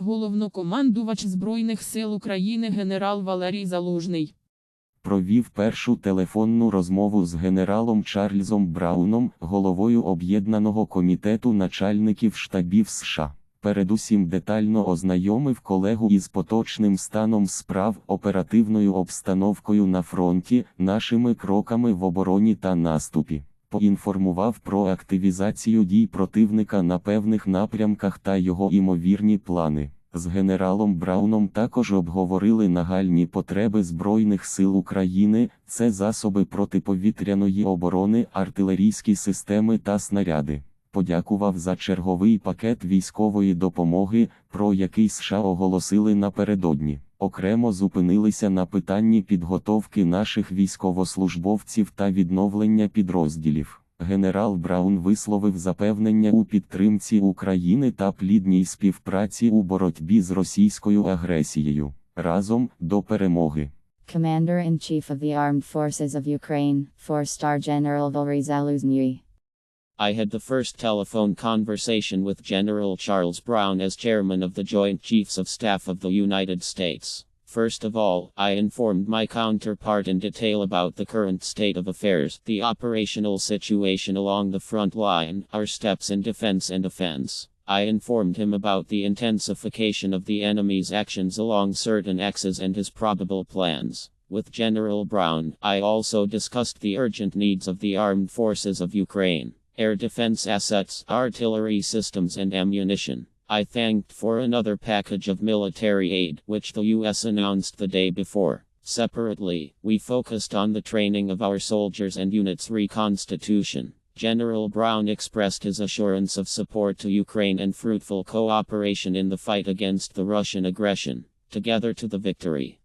Головнокомандувач Збройних сил України генерал Валерій Залужний. Провів першу телефонну розмову з генералом Чарльзом Брауном, головою Об'єднаного комітету начальників штабів США. Передусім детально ознайомив колегу із поточним станом справ, оперативною обстановкою на фронті, нашими кроками в обороні та наступі. Поінформував про активізацію дій противника на певних напрямках та його імовірні плани. З генералом Брауном також обговорили нагальні потреби Збройних сил України, це засоби протиповітряної оборони, артилерійські системи та снаряди. Подякував за черговий пакет військової допомоги, про який США оголосили напередодні. Окремо зупинилися на питанні підготовки наших військовослужбовців та відновлення підрозділів. Генерал Браун висловив запевнення у підтримці України та плідній співпраці у боротьбі з російською агресією. Разом до перемоги. Commander-in-Chief of the Armed Forces of Ukraine, 4-star General Valery Zaluzny. I had the first telephone conversation with General Charles Brown as chairman of the Joint Chiefs of Staff of the United States. First of all, I informed my counterpart in detail about the current state of affairs, the operational situation along the front line, our steps in defense and offense. I informed him about the intensification of the enemy's actions along certain axes and his probable plans. With General Brown, I also discussed the urgent needs of the armed forces of Ukraine air defense assets, artillery systems, and ammunition. I thanked for another package of military aid, which the U.S. announced the day before. Separately, we focused on the training of our soldiers and units reconstitution. General Brown expressed his assurance of support to Ukraine and fruitful cooperation in the fight against the Russian aggression. Together to the victory.